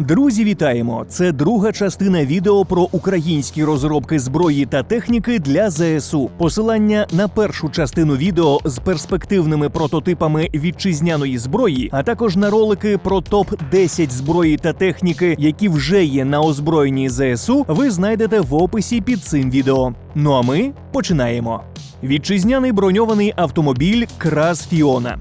Друзі, вітаємо! Це друга частина відео про українські розробки зброї та техніки для ЗСУ. Посилання на першу частину відео з перспективними прототипами вітчизняної зброї, а також на ролики про топ 10 зброї та техніки, які вже є на озброєнні ЗСУ, ви знайдете в описі під цим відео. Ну а ми починаємо. Вітчизняний броньований автомобіль Крас Фіона.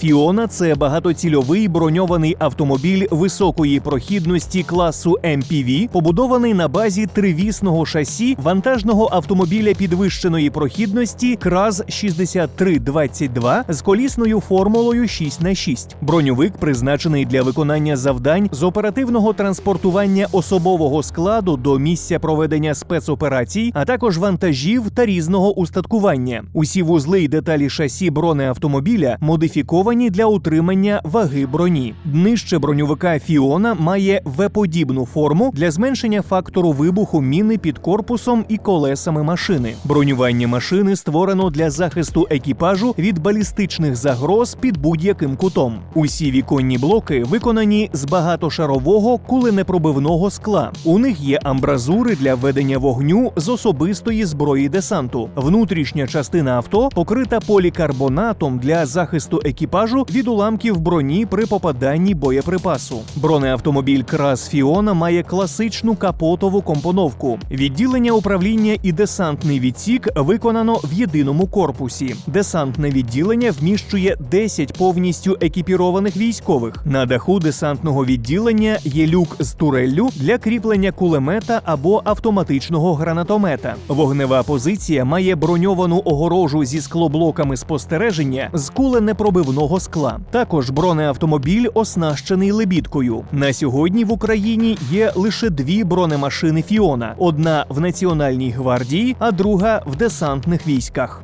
Фіона це багатоцільовий броньований автомобіль високої прохідності класу MPV, побудований на базі тривісного шасі вантажного автомобіля підвищеної прохідності КРАЗ 6322 з колісною формулою 6х6. Броньовик призначений для виконання завдань з оперативного транспортування особового складу до місця проведення спецоперацій, а також вантажів та різного устаткування. Усі вузли й деталі шасі бронеавтомобіля модифіковані для утримання ваги броні. Днище броньовика Фіона має В-подібну форму для зменшення фактору вибуху міни під корпусом і колесами машини. Бронювання машини створено для захисту екіпажу від балістичних загроз під будь-яким кутом. Усі віконні блоки виконані з багатошарового куленепробивного скла. У них є амбразури для ведення вогню з особистої зброї десанту. Внутрішня частина авто покрита полікарбонатом для захисту екіпажу від уламків броні при попаданні боєприпасу. Бронеавтомобіль Крас Фіона має класичну капотову компоновку. Відділення управління і десантний відсік виконано в єдиному корпусі. Десантне відділення вміщує 10 повністю екіпірованих військових. На даху десантного відділення є люк з туреллю для кріплення кулемета або автоматичного гранатомета. Вогнева позиція має броньовану огорожу зі склоблоками спостереження з куленепробивного скла. Також бронеавтомобіль оснащений лебідкою. На сьогодні в Україні є лише дві бронемашини Фіона: одна в Національній гвардії, а друга в десантних військах.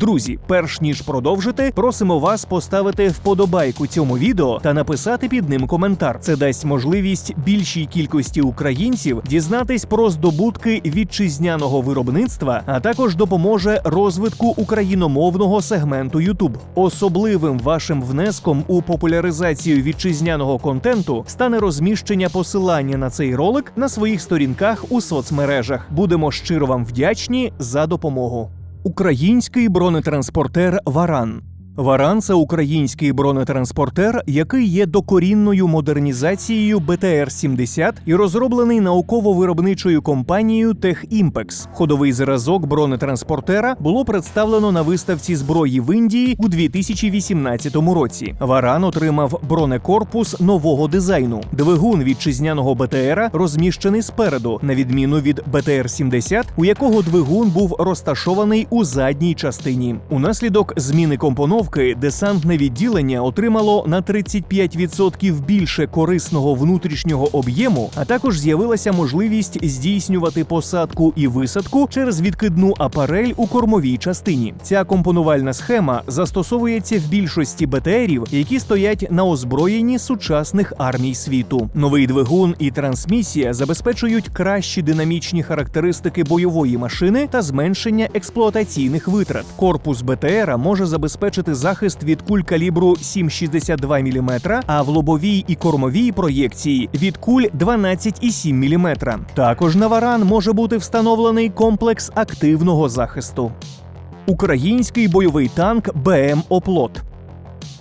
Друзі, перш ніж продовжити, просимо вас поставити вподобайку цьому відео та написати під ним коментар. Це дасть можливість більшій кількості українців дізнатись про здобутки вітчизняного виробництва, а також допоможе розвитку україномовного сегменту YouTube. Особливим вашим внеском у популяризацію вітчизняного контенту стане розміщення посилання на цей ролик на своїх сторінках у соцмережах. Будемо щиро вам вдячні за допомогу. Український бронетранспортер Варан. Варан це український бронетранспортер, який є докорінною модернізацією БТР-70 і розроблений науково-виробничою компанією «Техімпекс». Ходовий зразок бронетранспортера було представлено на виставці зброї в Індії у 2018 році. Варан отримав бронекорпус нового дизайну. Двигун вітчизняного БТРа розміщений спереду, на відміну від БТР-70, у якого двигун був розташований у задній частині. Унаслідок зміни компоновки десантне відділення отримало на 35% більше корисного внутрішнього об'єму, а також з'явилася можливість здійснювати посадку і висадку через відкидну апарель у кормовій частині. Ця компонувальна схема застосовується в більшості БТРів, які стоять на озброєнні сучасних армій світу. Новий двигун і трансмісія забезпечують кращі динамічні характеристики бойової машини та зменшення експлуатаційних витрат. Корпус БТРа може забезпечити захист від куль калібру 7,62 мм, а в лобовій і кормовій проєкції від куль 12,7 мм. Також на варан може бути встановлений комплекс активного захисту. Український бойовий танк БМ Оплот.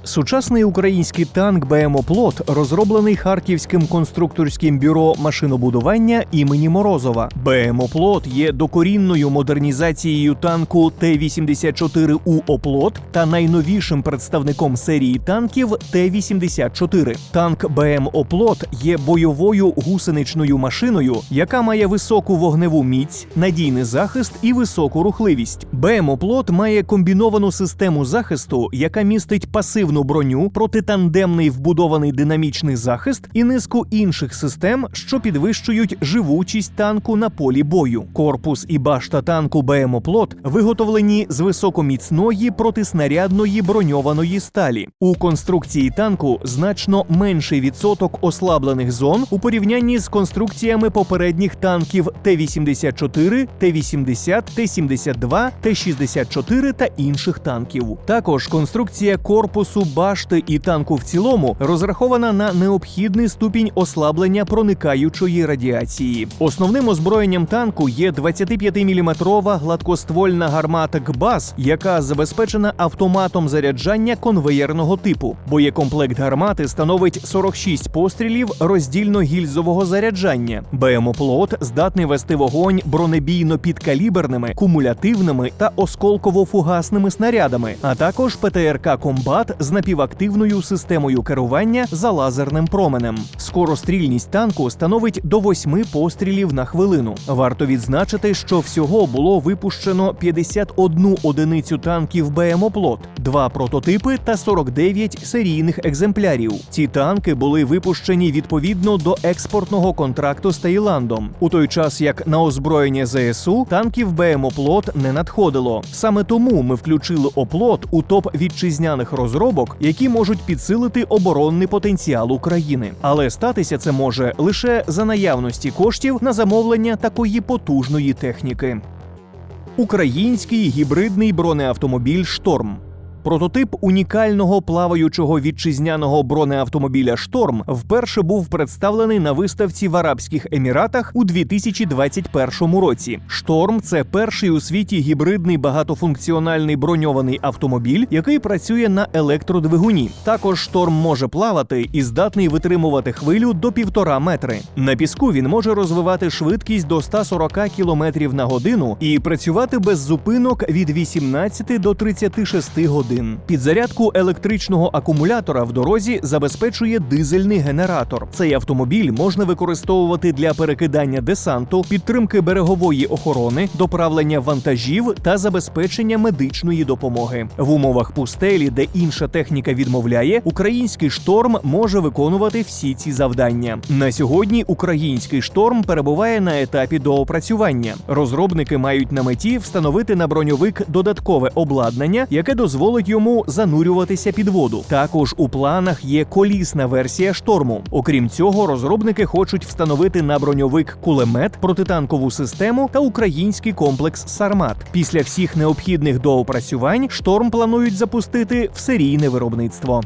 Сучасний український танк БМ «Оплот» розроблений Харківським конструкторським бюро машинобудування імені Морозова. БМ «Оплот» є докорінною модернізацією танку Т-84У «Оплот» та найновішим представником серії танків Т-84. Танк БМ «Оплот» є бойовою гусеничною машиною, яка має високу вогневу міць, надійний захист і високу рухливість. БМ «Оплот» має комбіновану систему захисту, яка містить пасивну броню, протитандемний вбудований динамічний захист і низку інших систем, що підвищують живучість танку на полі бою. Корпус і башта танку БМ «Оплот» виготовлені з високоміцної протиснарядної броньованої сталі. У конструкції танку значно менший відсоток ослаблених зон у порівнянні з конструкціями попередніх танків Т-84, Т-80, Т-72, Т-64 та інших танків. Також конструкція корпусу башти і танку в цілому розрахована на необхідний ступінь ослаблення проникаючої радіації. Основним озброєнням танку є 25-мм гладкоствольна гармата КБАС, яка забезпечена автоматом заряджання конвеєрного типу. Боєкомплект гармати становить 46 пострілів роздільно-гільзового заряджання. БМО-плот здатний вести вогонь бронебійно-підкаліберними, кумулятивними та осколково-фугасними снарядами, а також ПТРК Комбат з напівактивною системою керування за лазерним променем. Скорострільність танку становить до 8 пострілів на хвилину. Варто відзначити, що всього було випущено 51 одиницю танків БМО-плот, два прототипи та 49 серійних екземплярів. Ці танки були випущені відповідно до експортного контракту з Таїландом, у той час як на озброєння ЗСУ танків БМО-плот не надходило. Саме тому ми включили оплот у топ вітчизняних розробок, які можуть підсилити оборонний потенціал України. Але статися це може лише за наявності коштів на замовлення такої потужної техніки. Український гібридний бронеавтомобіль Шторм. Прототип унікального плаваючого вітчизняного бронеавтомобіля Шторм вперше був представлений на виставці в Арабських Еміратах у 2021 році. Шторм це перший у світі гібридний багатофункціональний броньований автомобіль, який працює на електродвигуні. Також шторм може плавати і здатний витримувати хвилю до півтора метри. На піску він може розвивати швидкість до 140 км на годину і працювати без зупинок від 18 до 36 годин. Підзарядку електричного акумулятора в дорозі забезпечує дизельний генератор. Цей автомобіль можна використовувати для перекидання десанту, підтримки берегової охорони, доправлення вантажів та забезпечення медичної допомоги. В умовах пустелі, де інша техніка відмовляє, український шторм може виконувати всі ці завдання. На сьогодні український шторм перебуває на етапі доопрацювання. Розробники мають на меті встановити на броньовик додаткове обладнання, яке дозволить йому занурюватися під воду. Також у планах є колісна версія шторму. Окрім цього, розробники хочуть встановити на броньовик кулемет, протитанкову систему та український комплекс Сармат. Після всіх необхідних доопрацювань шторм планують запустити в серійне виробництво.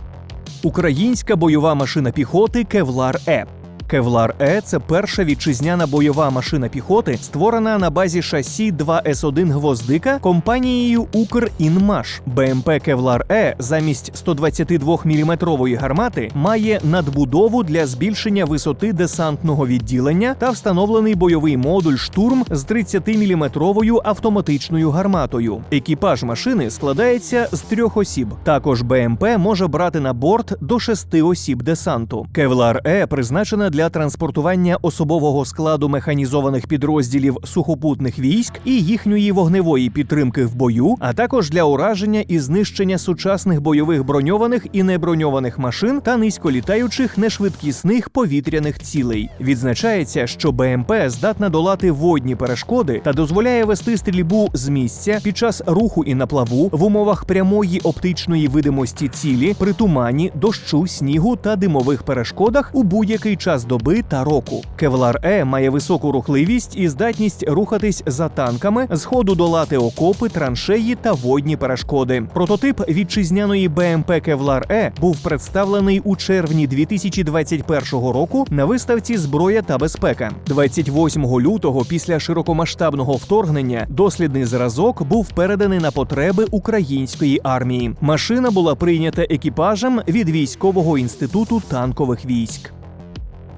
Українська бойова машина піхоти Кевлар Е. Кевлар Е це перша вітчизняна бойова машина піхоти, створена на базі шасі 2С1 гвоздика компанією Укрінмаш. БМП Кевлар Е замість 122-мм гармати має надбудову для збільшення висоти десантного відділення та встановлений бойовий модуль штурм з 30-мм автоматичною гарматою. Екіпаж машини складається з трьох осіб. Також БМП може брати на борт до шести осіб десанту. Кевлар Е призначена для транспортування особового складу механізованих підрозділів сухопутних військ і їхньої вогневої підтримки в бою, а також для ураження і знищення сучасних бойових броньованих і неброньованих машин та низьколітаючих нешвидкісних повітряних цілей. Відзначається, що БМП здатна долати водні перешкоди та дозволяє вести стрільбу з місця під час руху і на плаву в умовах прямої оптичної видимості цілі при тумані, дощу, снігу та димових перешкодах у будь-який час доби та року. Кевлар Е має високу рухливість і здатність рухатись за танками, з ходу долати окопи, траншеї та водні перешкоди. Прототип вітчизняної БМП Кевлар Е був представлений у червні 2021 року на виставці Зброя та безпека. 28 лютого, після широкомасштабного вторгнення, дослідний зразок був переданий на потреби української армії. Машина була прийнята екіпажем від військового інституту танкових військ.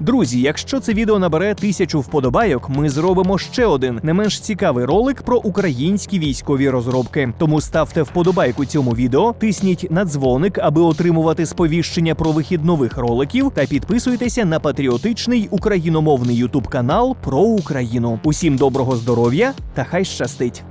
Друзі, якщо це відео набере тисячу вподобайок, ми зробимо ще один не менш цікавий ролик про українські військові розробки. Тому ставте вподобайку цьому відео, тисніть на дзвоник, аби отримувати сповіщення про вихід нових роликів, та підписуйтеся на патріотичний україномовний ютуб канал про Україну. Усім доброго здоров'я та хай щастить!